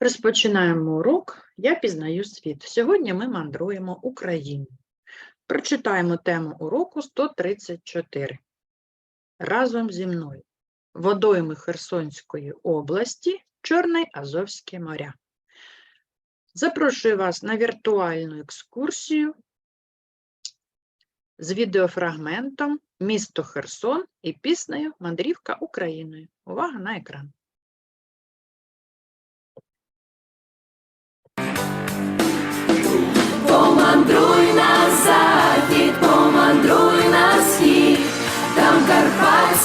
Розпочинаємо урок Я пізнаю світ. Сьогодні ми мандруємо Україною. Прочитаємо тему уроку 134. Разом зі мною. Водойми Херсонської області, Чорне Азовське моря. Запрошую вас на віртуальну екскурсію з відеофрагментом Місто Херсон і піснею Мандрівка Україною. Увага на екран.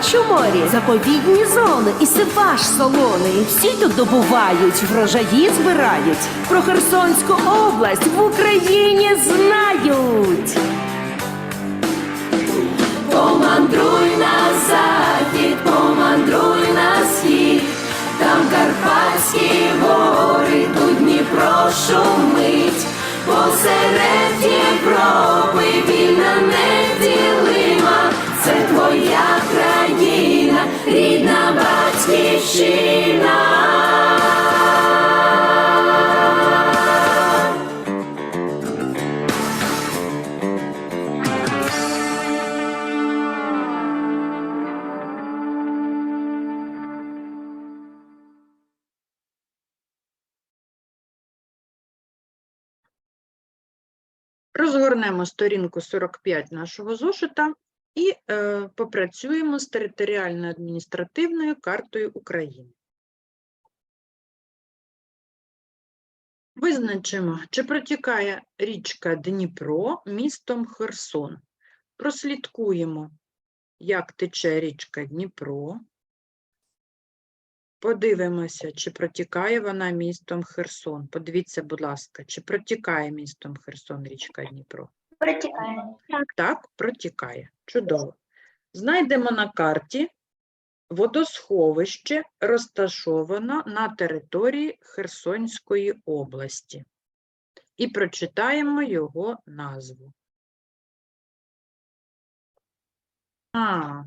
Чарингач у морі, заповідні зони і сиваш солоний. Всі тут добувають, врожаї збирають. Про Херсонську область в Україні знають. Помандруй на захід, помандруй на схід, там Карпатські гори, тут Дніпро шумить, посеред Європи вільна неділима, Розгорнемо сторінку 45 нашого зошита і е, попрацюємо з територіально-адміністративною картою України. Визначимо, чи протікає річка Дніпро містом Херсон. Прослідкуємо, як тече річка Дніпро. Подивимося, чи протікає вона містом Херсон. Подивіться, будь ласка, чи протікає містом Херсон річка Дніпро. Протікає. Так, протікає. Чудово. Знайдемо на карті водосховище, розташовано на території Херсонської області. І прочитаємо його назву. А.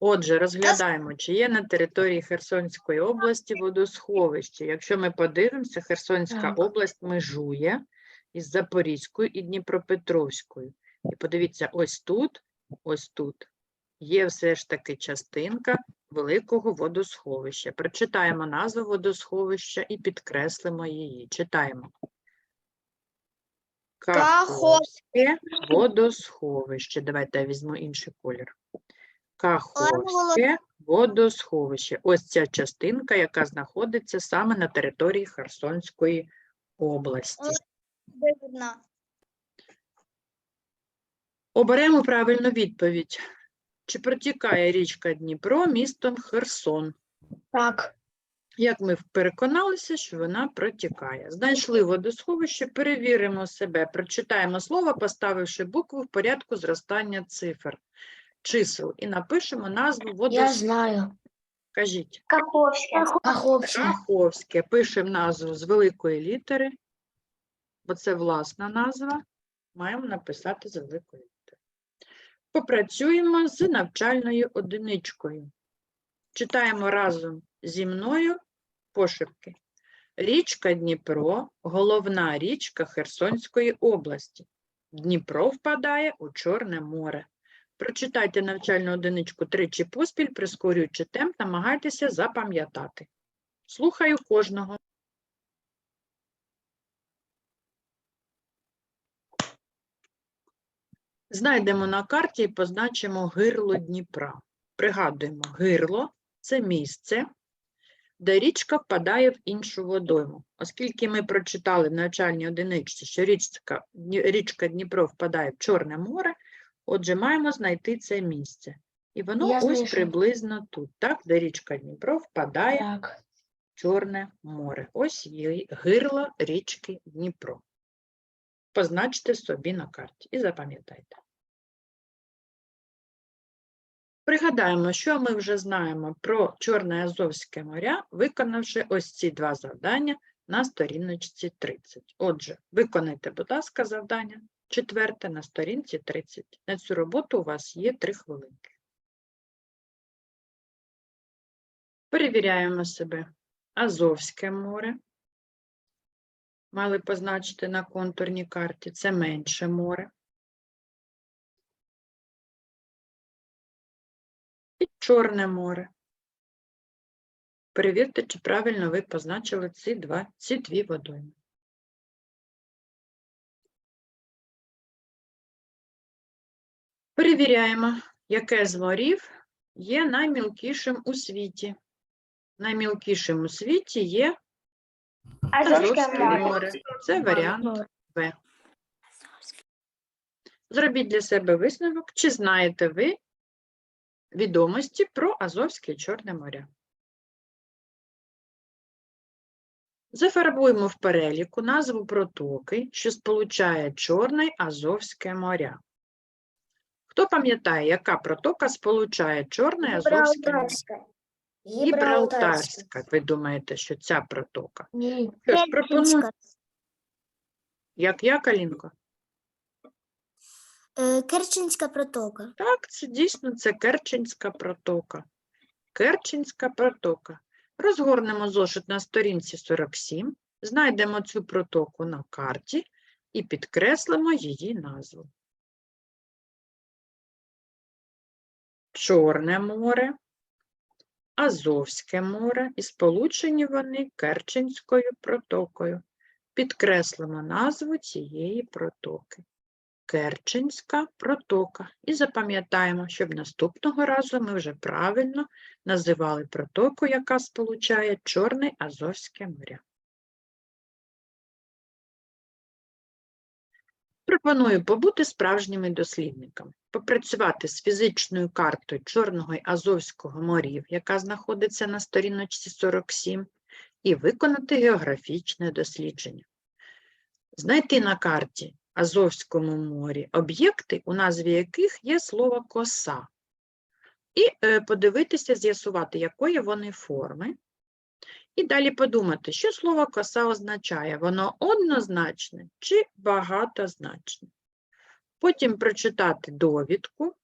Отже, розглядаємо, чи є на території Херсонської області водосховище. Якщо ми подивимося, Херсонська область межує із Запорізькою і Дніпропетровською. І подивіться, ось тут, ось тут є все ж таки частинка великого водосховища. Прочитаємо назву водосховища і підкреслимо її. Читаємо. Каховське водосховище. Давайте я візьму інший колір. Каховське водосховище. Ось ця частинка, яка знаходиться саме на території Херсонської області. Оберемо правильну відповідь. Чи протікає річка Дніпро містом Херсон? Так. Як ми переконалися, що вона протікає. Знайшли водосховище, перевіримо себе, прочитаємо слово, поставивши букву в порядку зростання цифр, чисел, і напишемо назву Я знаю. Кажіть. Каховське. Каховське. Каховське. Пишемо назву з великої літери, бо це власна назва. Маємо написати з великої літери. Попрацюємо з навчальною одиничкою. Читаємо разом зі мною пошепки. Річка Дніпро – головна річка Херсонської області. Дніпро впадає у Чорне море. Прочитайте навчальну одиничку тричі поспіль, прискорюючи темп, намагайтеся запам'ятати. Слухаю кожного. Знайдемо на карті і позначимо гирло Дніпра. Пригадуємо, гирло це місце, де річка впадає в іншу водойму. Оскільки ми прочитали в навчальній одиничці, що річка, річка Дніпро впадає в Чорне море, отже, маємо знайти це місце. І воно Я ось знайшла. приблизно тут, так, де річка Дніпро впадає Так. Чорне море. Ось є гирло річки Дніпро. позначте собі на карті і запам'ятайте. Пригадаємо, що ми вже знаємо про Чорне Азовське моря, виконавши ось ці два завдання на сторіночці 30. Отже, виконайте, будь ласка, завдання четверте на сторінці 30. На цю роботу у вас є 3 хвилинки. Перевіряємо себе. Азовське море. Мали позначити на контурній карті. Це менше море. І Чорне море. Перевірте, чи правильно ви позначили ці, два, ці дві водойми. Перевіряємо, яке з морів є наймілкішим у світі. Наймілкішим у світі є Азовське море. Це варіант В. Зробіть для себе висновок, чи знаєте ви відомості про Азовське і Чорне моря. Зафарбуємо в переліку назву протоки, що сполучає Чорне Азовське моря. Хто пам'ятає, яка протока сполучає Чорне Азовське море? Гібралтарська. Ви думаєте, що ця протока? Ні. Що ж, пропоную. Як я, Калінко? Е, Керченська протока. Так, це дійсно це Керченська протока. Керченська протока. Розгорнемо зошит на сторінці 47, знайдемо цю протоку на карті і підкреслимо її назву. Чорне море, Азовське море і сполучені вони Керченською протокою. Підкреслимо назву цієї протоки. Керченська протока. І запам'ятаємо, щоб наступного разу ми вже правильно називали протоку, яка сполучає Чорне Азовське моря. Пропоную побути справжніми дослідниками, попрацювати з фізичною картою Чорного й Азовського морів, яка знаходиться на сторіночці 47, і виконати географічне дослідження. Знайти на карті Азовському морі об'єкти, у назві яких є слово коса, і е, подивитися, з'ясувати, якої вони форми. І далі подумати, що слово коса означає, воно однозначне чи багатозначне. Потім прочитати довідку,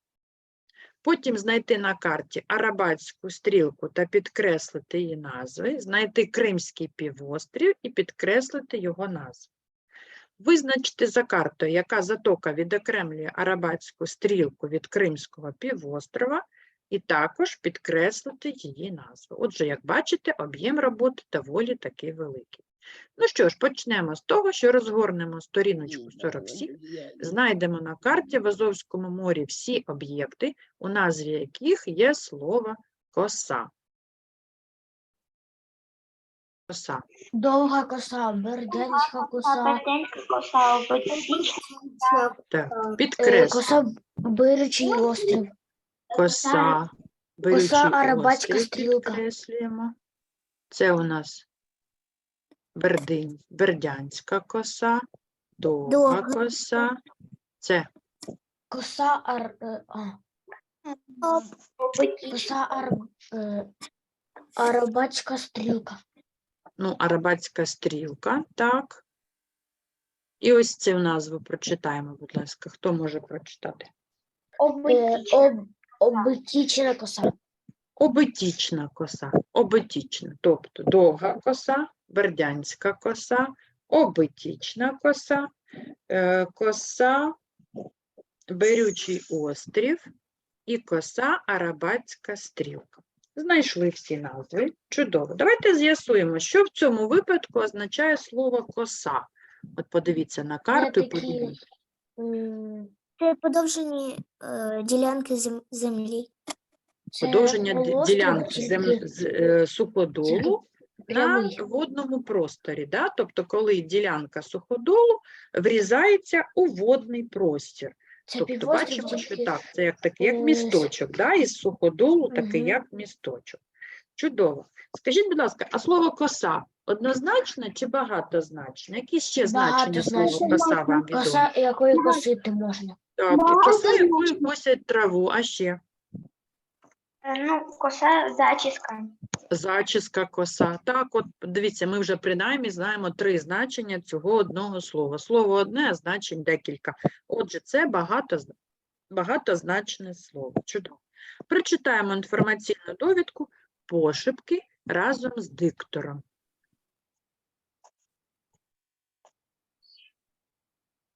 потім знайти на карті арабатську стрілку та підкреслити її назви, знайти Кримський півострів і підкреслити його назву. Визначити за картою, яка затока відокремлює Арабатську стрілку від Кримського півострова, і також підкреслити її назву. Отже, як бачите, об'єм роботи доволі таки великий. Ну що ж, почнемо з того, що розгорнемо сторіночку 47, знайдемо на карті в Азовському морі всі об'єкти, у назві яких є слово коса. Коса. Довга коса, берденська коса, Берденська коса, Так, е, підкреслюємо. коса Бирючий острів, Коса, берючий Арабатська стрілка. підкреслюємо. Це у нас Бердин, Бердянська коса, довга Довга. коса. Це коса ар, е, а, коса ар, е, арабатська стрілка, ну, арабатська стрілка, так. І ось цю назву прочитаємо, будь ласка. Хто може прочитати? е, об, обитічна коса, Обетічна коса, обетічна, тобто довга коса, бердянська коса, обетічна коса, е, коса, берючий острів і коса арабатська стрілка. Знайшли всі назви. Чудово. Давайте з'ясуємо, що в цьому випадку означає слово коса. От подивіться на карту і подивіться. М, Це подовжені е, ділянки зем- землі. це Подовження полуострів ділянки чи- зем... з, е, суходолу на прямий. водному просторі. Да? Тобто, коли ділянка суходолу врізається у водний простір. Це Тобто півострів бачимо, що так, це як такий як місточок, да? із суходолу такий Мгм. як місточок. Чудово. Скажіть, будь ласка, а слово коса Однозначне чи багатозначне? Які ще значення слова Багатозначне. коса вам відомо? Коса, якою косити можна. Так, коса, якою косять траву, а ще Е, Ну, коса зачіска. зачіска коса. Так, от дивіться, ми вже принаймні знаємо три значення цього одного слова. Слово одне, а значень декілька. Отже, це багато, багатозначне слово. Чудово. Прочитаємо інформаційну довідку пошепки разом з диктором.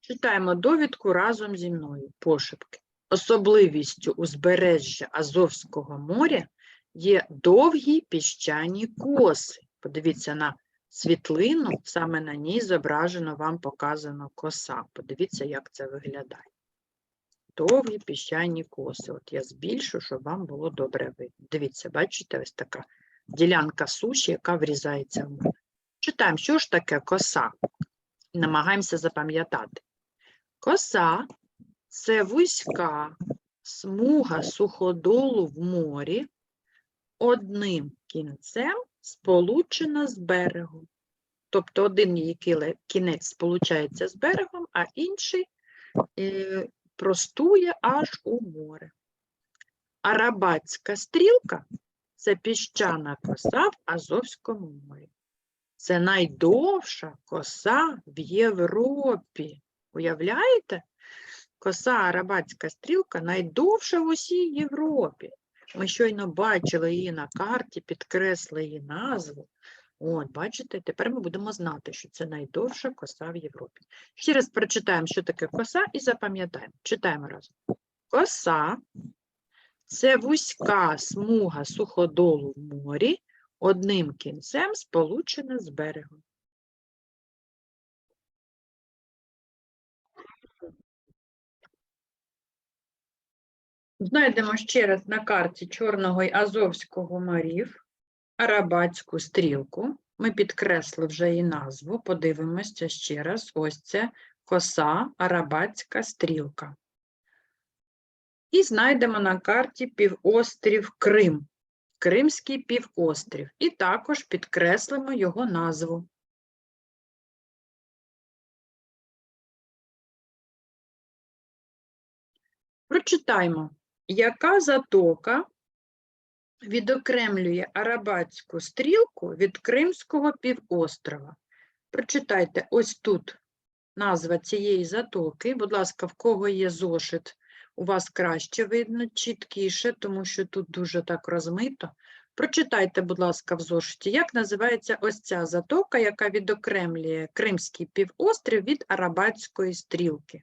Читаємо довідку разом зі мною. Пошепки. Особливістю узбережжя Азовського моря є довгі піщані коси. Подивіться на світлину, саме на ній зображено вам показано коса. Подивіться, як це виглядає. Довгі піщані коси. От я збільшу, щоб вам було добре видно. Дивіться, бачите, ось така ділянка суші, яка врізається в море. Читаємо, що ж таке коса. Намагаємося запам'ятати. Коса це вузька смуга суходолу в морі, одним кінцем сполучена з берегом. Тобто один її кінець сполучається з берегом, а інший е, простує аж у море. Арабатська стрілка це піщана коса в Азовському морі. Це найдовша коса в Європі. Уявляєте? Коса Арабатська стрілка найдовша в усій Європі. Ми щойно бачили її на карті, підкресли її назву. От, бачите, тепер ми будемо знати, що це найдовша коса в Європі. Ще раз прочитаємо, що таке коса, і запам'ятаємо. Читаємо разом. Коса це вузька смуга суходолу в морі, одним кінцем сполучена з берегом. Знайдемо ще раз на карті Чорного й Азовського морів Арабатську стрілку. Ми підкресли вже її назву. Подивимося ще раз. Ось це коса Арабатська стрілка. І знайдемо на карті півострів Крим, Кримський півострів. І також підкреслимо його назву. Прочитаймо, яка затока відокремлює Арабатську стрілку від Кримського півострова. Прочитайте ось тут назва цієї затоки. Будь ласка, в кого є зошит, у вас краще видно, чіткіше, тому що тут дуже так розмито. Прочитайте, будь ласка, в зошиті, як називається ось ця затока, яка відокремлює Кримський півострів від Арабатської стрілки.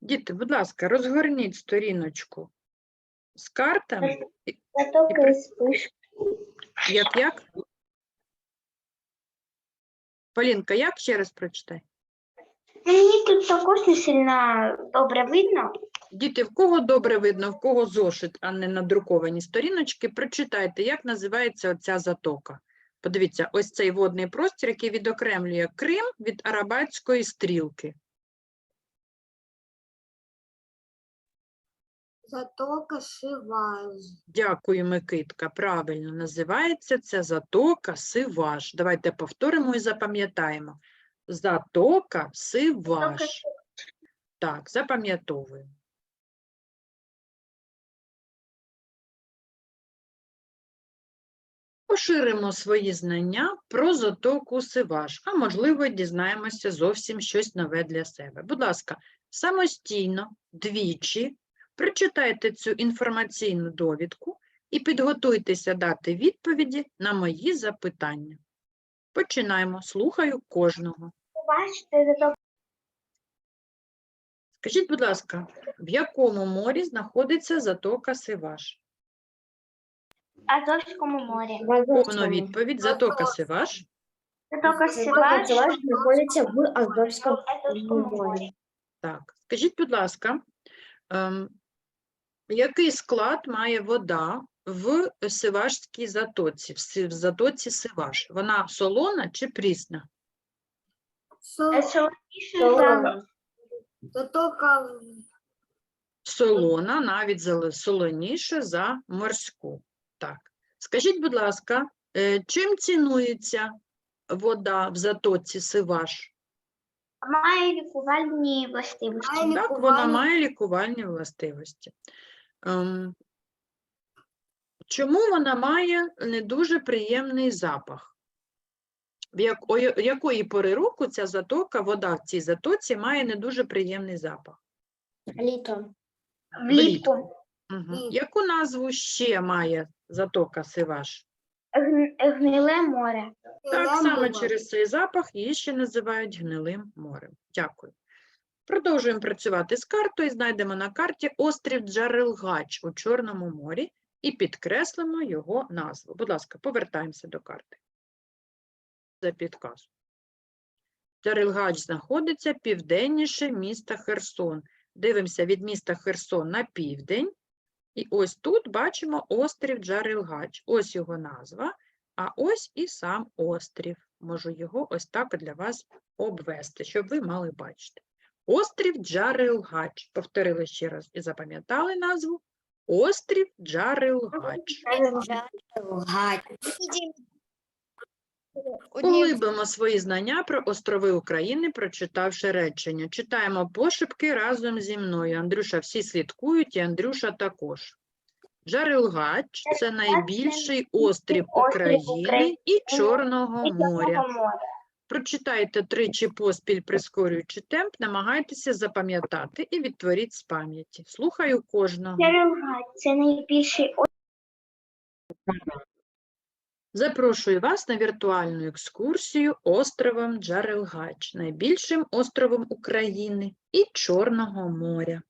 Діти, будь ласка, розгорніть сторіночку з картами. І- Затоки спиш. Як як? Полінка, як ще раз прочитай? Мені тут також не сильно добре видно. Діти, в кого добре видно, в кого зошит, а не надруковані сторіночки, прочитайте, як називається оця затока. Подивіться, ось цей водний простір, який відокремлює Крим від Арабатської стрілки. Затока Сиваж. Дякую, Микитка. Правильно називається це затока Сиваш. Давайте повторимо і запам'ятаємо. Затока Сиваш. Так, запам'ятовуємо. Поширимо свої знання про затоку Сиваш, а можливо, дізнаємося зовсім щось нове для себе. Будь ласка, самостійно, двічі прочитайте цю інформаційну довідку і підготуйтеся дати відповіді на мої запитання. Починаємо. Слухаю кожного. Скажіть, будь ласка, в якому морі знаходиться затока Сиваш? в Азовському морі. Повну відповідь. Затока Сиваш. Затока Сиваш знаходиться в Азовському Азовському морі. Так, скажіть, будь ласка, ем, який склад має вода в Сивашській затоці, в затоці Сиваш? Вона солона чи прісна? Е, солоніше Солона. Затока солона, навіть солоніша за морську. Так. Скажіть, будь ласка, е, чим цінується вода в затоці Сиваш? Має лікувальні властивості. Так, вона має лікувальні властивості. Ем, чому вона має не дуже приємний запах? В як, о якої пори року ця затока, вода в цій затоці має не дуже приємний запах? Літом. Влітку. Угу. Яку назву ще має затока Сиваш? Гн- Гниле море. Так саме через цей запах її ще називають гнилим морем. Дякую. Продовжуємо працювати з картою. Знайдемо на карті острів Джарелгач у Чорному морі і підкреслимо його назву. Будь ласка, повертаємося до карти. За підказку. Джарелгач знаходиться південніше міста Херсон. Дивимося від міста Херсон на південь. І ось тут бачимо острів Джарелгач. Ось його назва. А ось і сам острів. Можу його ось так для вас обвести, щоб ви мали бачити. Острів Джарелгач. Повторили ще раз і запам'ятали назву. Острів Джарелгач. Поглибимо свої знання про острови України, прочитавши речення. Читаємо пошепки разом зі мною. Андрюша всі слідкують, і Андрюша також. Джарелгач – це найбільший острів України і Чорного моря. Прочитайте тричі поспіль, прискорюючи темп, намагайтеся запам'ятати і відтворіть з пам'яті. Слухаю кожного. Це найбільший Запрошую вас на віртуальну екскурсію островом Джарелгач, найбільшим островом України і Чорного моря.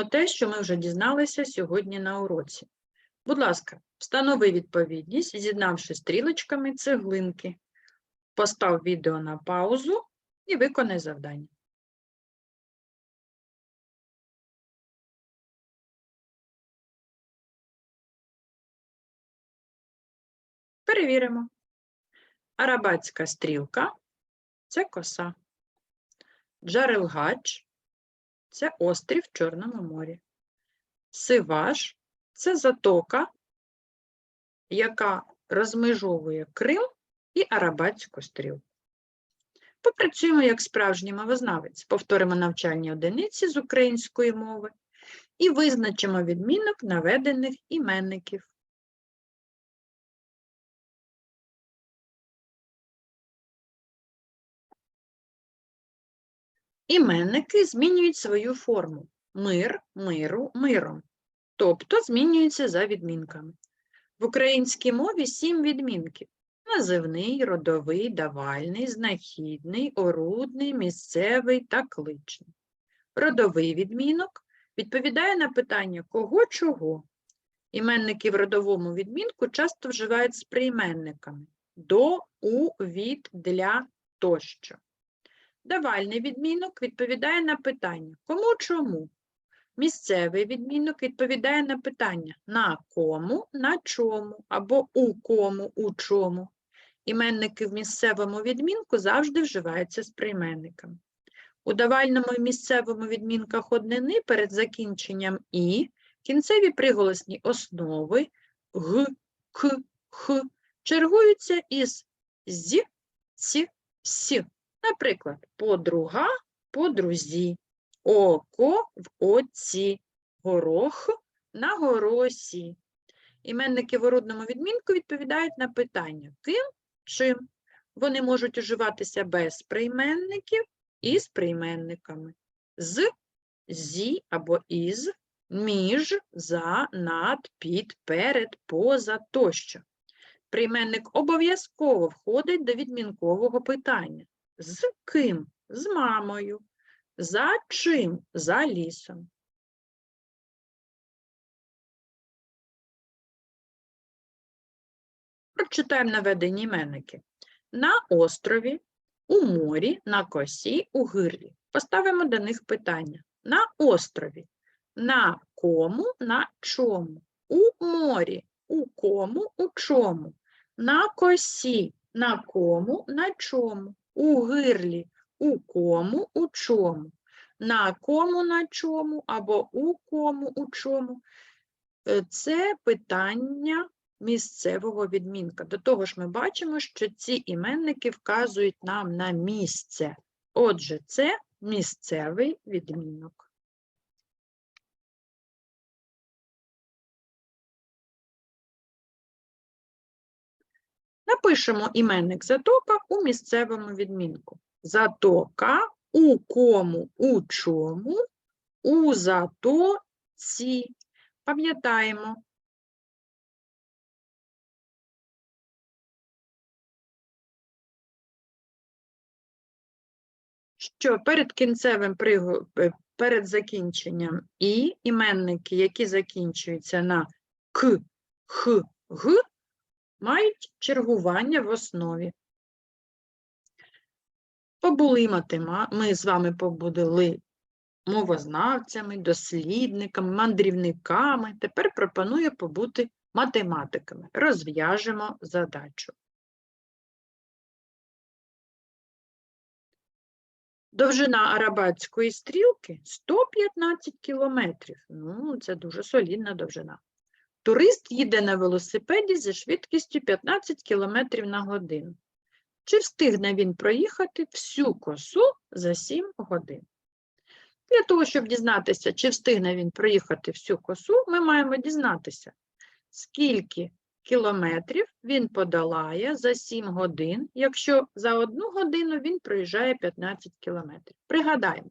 Підсумуємо те, що ми вже дізналися сьогодні на уроці. Будь ласка, встанови відповідність, з'єднавши стрілочками цеглинки. Постав відео на паузу і виконай завдання. Перевіримо. Арабатська стрілка це коса. Джарелгач це острів в Чорному морі. Сиваш це затока, яка розмежовує Крим і Арабатську стрілку. Попрацюємо як справжній мовознавець, повторимо навчальні одиниці з української мови і визначимо відмінок наведених іменників. Іменники змінюють свою форму мир, миру, миром, тобто змінюються за відмінками. В українській мові сім відмінків: називний, родовий, давальний, знахідний, орудний, місцевий та кличний. Родовий відмінок відповідає на питання кого чого. Іменники в родовому відмінку часто вживають з прийменниками до, у, від, для тощо. Давальний відмінок відповідає на питання кому чому. Місцевий відмінок відповідає на питання на кому, на чому або у кому, у чому. Іменники в місцевому відмінку завжди вживаються з прийменниками. У давальному і місцевому відмінках однини перед закінченням і кінцеві приголосні основи г, к, х чергуються із з, ц, с. Наприклад, подруга, подрузі, око в оці, горох на горосі. Іменники в орудному відмінку відповідають на питання ким, чим. Вони можуть уживатися без прийменників і з прийменниками. З, зі або із, між, за, над, під, перед, поза тощо. Прийменник обов'язково входить до відмінкового питання. З ким? З мамою. За чим? За лісом. Прочитаємо наведені іменники. На острові, у морі, на косі, у гирлі. Поставимо до них питання. На острові. На кому, на чому? У морі. У кому, у чому? На косі. На кому, на чому? У гирлі. У кому, у чому? На кому, на чому або у кому, у чому? Е, Це питання місцевого відмінка. До того ж, ми бачимо, що ці іменники вказують нам на місце. Отже, це місцевий відмінок. Напишемо іменник затока у місцевому відмінку. Затока у кому, у чому, у затоці. Пам'ятаємо, що перед кінцевим е, перед закінченням і іменники, які закінчуються на к, х, г, мають чергування в основі. Побули матема... Ми з вами побудили мовознавцями, дослідниками, мандрівниками. Тепер пропоную побути математиками. Розв'яжемо задачу. Довжина арабатської стрілки 115 кілометрів. Ну, це дуже солідна довжина. Турист їде на велосипеді зі швидкістю 15 кілометрів на годину. Чи встигне він проїхати всю косу за 7 годин? Для того, щоб дізнатися, чи встигне він проїхати всю косу, ми маємо дізнатися, скільки кілометрів він подолає за 7 годин, якщо за одну годину він проїжджає 15 кілометрів. Пригадаємо,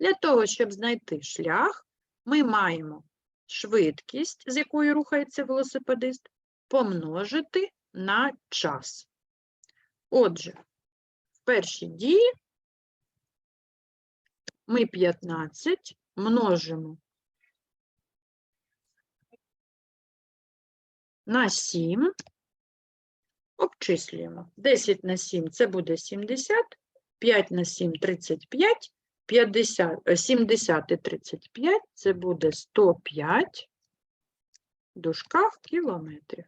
для того, щоб знайти шлях, ми маємо швидкість, з якою рухається велосипедист, помножити на час. Отже, в першій дії ми 15 множимо на 7, обчислюємо. 10 на 7 це буде 70, 5 на 7 – 35, 50, е, 70 і 35 це буде 105 в дужках кілометрів.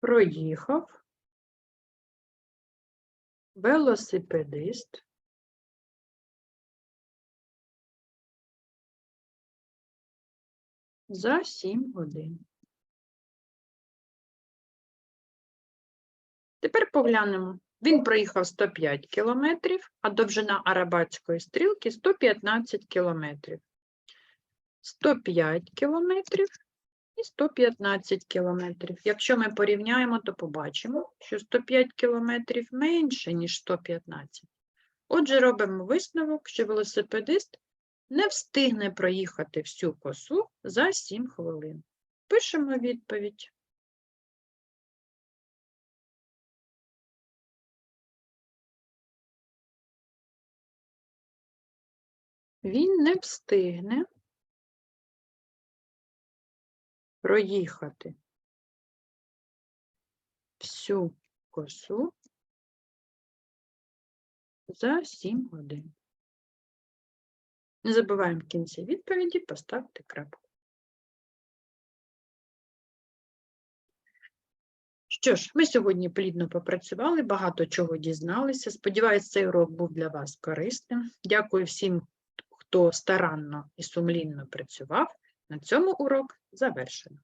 Проїхав велосипедист за 7 годин. Тепер поглянемо. Він проїхав 105 кілометрів, а довжина арабатської стрілки 115 кілометрів. 105 кілометрів і 115 кілометрів. Якщо ми порівняємо, то побачимо, що 105 кілометрів менше, ніж 115. Отже, робимо висновок, що велосипедист не встигне проїхати всю косу за 7 хвилин. Пишемо відповідь. Він не встигне проїхати всю косу за 7 годин. Не забуваємо в кінці відповіді поставити крапку. Що ж, ми сьогодні плідно попрацювали, багато чого дізналися. Сподіваюсь, цей урок був для вас корисним. Дякую всім, хто старанно і сумлінно працював. На цьому урок завершено.